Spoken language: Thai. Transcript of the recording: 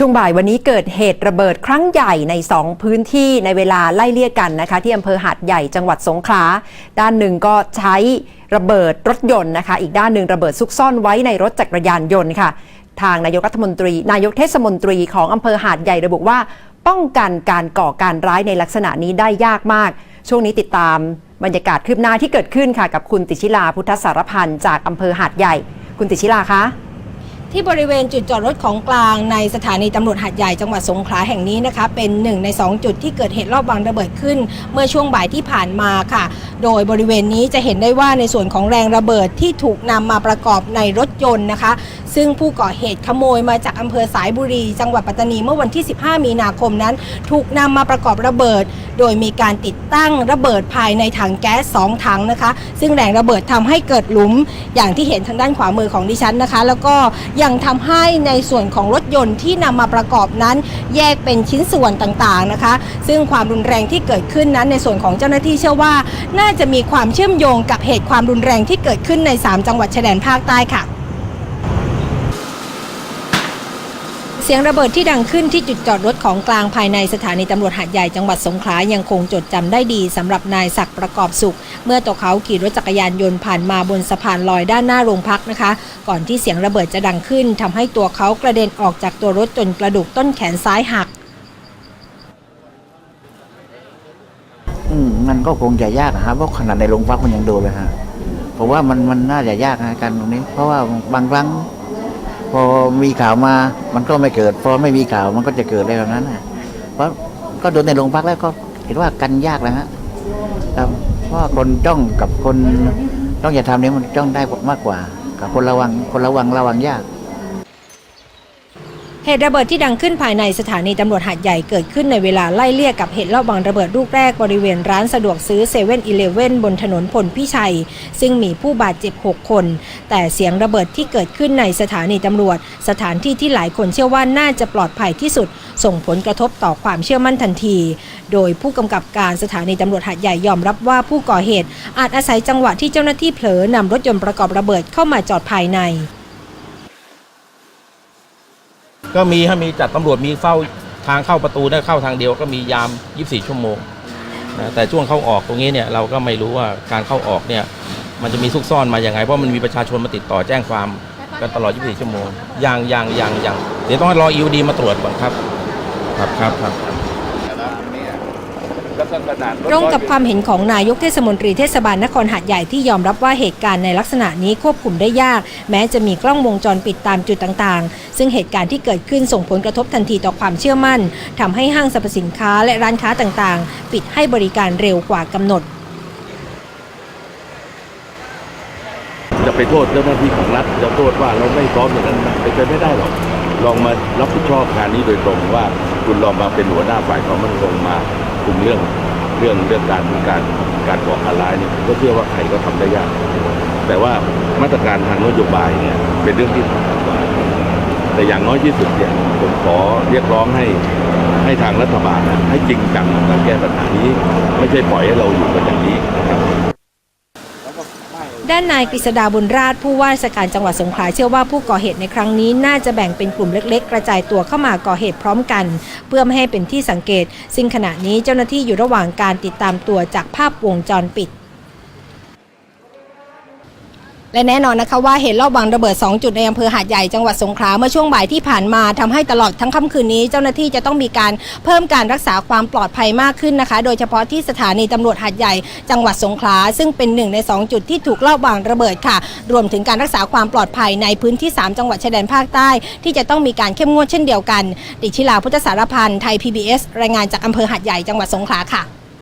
ช่วงบ่ายวันนี้เกิดเหตุระเบิดครั้งใหญ่ใน 2 พื้นที่ในเวลาไล่เลี่ยกันนะคะ ที่อำเภอหาดใหญ่จังหวัดสงขลาด้านหนึ่งก็ใช้ระเบิดรถยนต์นะคะ อีกด้านหนึ่งระเบิดซุกซ่อนไว้ในรถจักรยานยนต์ค่ะ ทางนายกรัฐมนตรี นายกเทศมนตรีของอำเภอหาดใหญ่ระบุว่า ป้องกันการก่อการร้ายในลักษณะนี้ได้ยากมาก ช่วงนี้ติดตามบรรยากาศคืบหน้าที่เกิดขึ้นค่ะกับคุณติชิลาพุทธสารพันธ์จากอำเภอหาดใหญ่ คุณติชิลาคะ ที่บริเวณจุดจอดรถของกลางในสถานีตำรวจหาดใหญ่จังหวัดสงขลาแห่งนี้นะคะ เป็นหนึ่งใน 2 จุดที่เกิดเหตุรอบวางระเบิดขึ้น เมื่อช่วงบ่ายที่ผ่านมาค่ะ โดยบริเวณนี้จะเห็นได้ว่าในส่วนของแรงระเบิดที่ถูกนำมาประกอบในรถยนต์นะคะ ซึ่งผู้ก่อเหตุขโมยมาจากอำเภอสายบุรี จังหวัดปัตตานีเมื่อวันที่ 15 มีนาคมนั้น ถูกนำมาประกอบระเบิด โดยมีการติดตั้งระเบิดภายในถังแก๊ส2ถังนะคะ ซึ่งแรงระเบิดทำให้เกิดหลุม อย่างที่เห็นทางด้านขวามือของดิฉันนะคะ แล้วก็ยังทำให้ในส่วนของรถยนต์ที่นำมาประกอบนั้น แยกเป็นชิ้นส่วนต่างๆนะคะ ซึ่งความรุนแรงที่เกิดขึ้นนั้นในส่วนของเจ้าหน้าที่เชื่อว่า น่าจะมีความเชื่อมโยงกับเหตุความรุนแรงที่เกิดขึ้นใน 3 จังหวัดชายแดนภาคใต้ค่ะ สียงระเบิดที่ดังขึ้นที่จุดจอดรถของกลางภายในสถานีตำรวจหาดใหญ่จังหวัดสงขลายังคงจดจำได้ดีสำหรับนายศักดิ์ประกอบสุข เมื่อตัวเขาขี่รถจักรยานยนต์ผ่านมาบนสะพานลอยด้านหน้าโรงพักนะคะ ก่อนที่เสียงระเบิดจะดังขึ้นทำให้ตัวเขากระเด็นออกจากตัวรถจนกระดูกต้นแขนซ้ายหักอืมมันก็คงจะยากนะครับเพราะขนาดในโรงพักมันยังโดนเลยฮะผมว่ามันมันน่าจะยากนะการตรงนี้ เพราะว่าบางครั้ง พอมีข่าวมามันก็ไม่เกิด พอไม่มีข่าวมันก็จะเกิดอะไรแบบนั้นนะเพราะก็โดนในโรงพักแล้วก็เห็นว่ากันยากนะฮะครับเพราะคนจ้องกับคนต้องอย่าทำนี้มันจ้องได้มากกว่ากับคนระวังคนระวังระวังยาก เหตุระเบิดที่ดังขึ้นภายในสถานีตำรวจหาดใหญ่เกิดขึ้นในเวลาไล่เลี่ยกับเหตุรอบวางระเบิดลูกแรกบริเวณร้านสะดวกซื้อเซเว่นอีเลเว่นบนถนนพลพิชัย ซึ่งมีผู้บาดเจ็บ 6 คน แต่เสียงระเบิดที่เกิดขึ้นในสถานีตำรวจ สถานที่ที่หลายคนเชื่อว่าน่าจะปลอดภัยที่สุด ส่งผลกระทบต่อความเชื่อมั่นทันที โดยผู้กำกับการสถานีตำรวจหาดใหญ่ยอมรับว่าผู้ก่อเหตุ อาจอาศัยจังหวะที่เจ้าหน้าที่เผลอนำรถยนต์ประกอบระเบิดเข้ามาจอดภายใน ก็มีฮะมีจัดตำรวจมีเฝ้าทางเข้าประตูได้เข้าทางเดียวก็มียาม 24 ชั่วโมงนะแต่ช่วงเข้าออกตรงนี้เนี่ยเราก็ไม่รู้ว่าการเข้าออกเนี่ยมันจะมีซุกซ่อนมาอย่างไงเพราะมันมีประชาชนมาติดต่อแจ้งความกันตลอด 24 ชั่วโมงอย่างอย่างอย่างอย่างเดี๋ยวต้องรออีดีมาตรวจก่อนครับ ครับครับครับ ตรงกับความเห็นของนายกเทศมนตรีเทศบาลนครหาดใหญ่ที่ยอมรับว่าเหตุการณ์ในลักษณะนี้ควบคุมได้ยาก แม้จะมีกล้องวงจรปิดตามจุดต่างๆ ซึ่งเหตุการณ์ที่เกิดขึ้นส่งผลกระทบทันทีต่อความเชื่อมั่นทำให้ห้างสรรพสินค้าและร้านค้าต่างๆ ปิดให้บริการเร็วกว่ากำหนด จะไปโทษเจ้าหน้าที่ของรัฐจะโทษว่าเราไม่พร้อมอย่างนั้นมันเป็นไปไม่ได้หรอกลองมารับผิดชอบงานนี้โดยตรงว่า คุณลองมาเป็นหัวหน้าฝ่ายความมั่นคงมา คุมเรื่องเรื่องเรื่องการการการก่อการร้ายเนี่ยก็เชื่อว่าใครก็ทำได้ยาก แต่ว่ามาตรการทางนโยบายเนี่ยเป็นเรื่องที่สำคัญกว่าแต่อย่างน้อยที่สุดเนี่ยผมขอเรียกร้องให้ให้ทางรัฐบาลนะให้จริงจังกับการแก้ปัญหานี้ ไม่ใช่ปล่อยให้เราอยู่กันอย่างนี้นะครับ ด้านนายกฤษดาบุญราชผู้ว่าราชการจังหวัดสงขลาเชื่อว่าผู้ก่อเหตุในครั้งนี้น่าจะแบ่งเป็นกลุ่มเล็ก ๆ กระจายตัวเข้ามาก่อเหตุพร้อมกัน เพื่อไม่ให้เป็นที่สังเกต ซึ่งขณะนี้เจ้าหน้าที่อยู่ระหว่างการติดตามตัวจากภาพวงจรปิด และแน่นอนนะคะว่าเหตุรอบวางระเบิด 2 จุดในอำเภอหาดใหญ่จังหวัดสงขลาเมื่อช่วงบ่ายที่ผ่านมาทำให้ตลอดทั้งค่ำคืนนี้ เจ้าหน้าที่จะต้องมีการเพิ่มการรักษาความปลอดภัยมากขึ้นนะคะ โดยเฉพาะที่สถานีตำรวจหาดใหญ่จังหวัดสงขลาซึ่งเป็นหนึ่งใน 2 จุดที่ถูกลอบวางระเบิดค่ะ รวมถึงการรักษาความปลอดภัยในพื้นที่ 3 จังหวัดชายแดนภาคใต้ ที่จะต้องมีการเข้มงวดเช่นเดียวกัน ดิชิลาพุทธสารพันธ์ไทย PBS รายงานจากอำเภอหาดใหญ่จังหวัดสงขลาค่ะ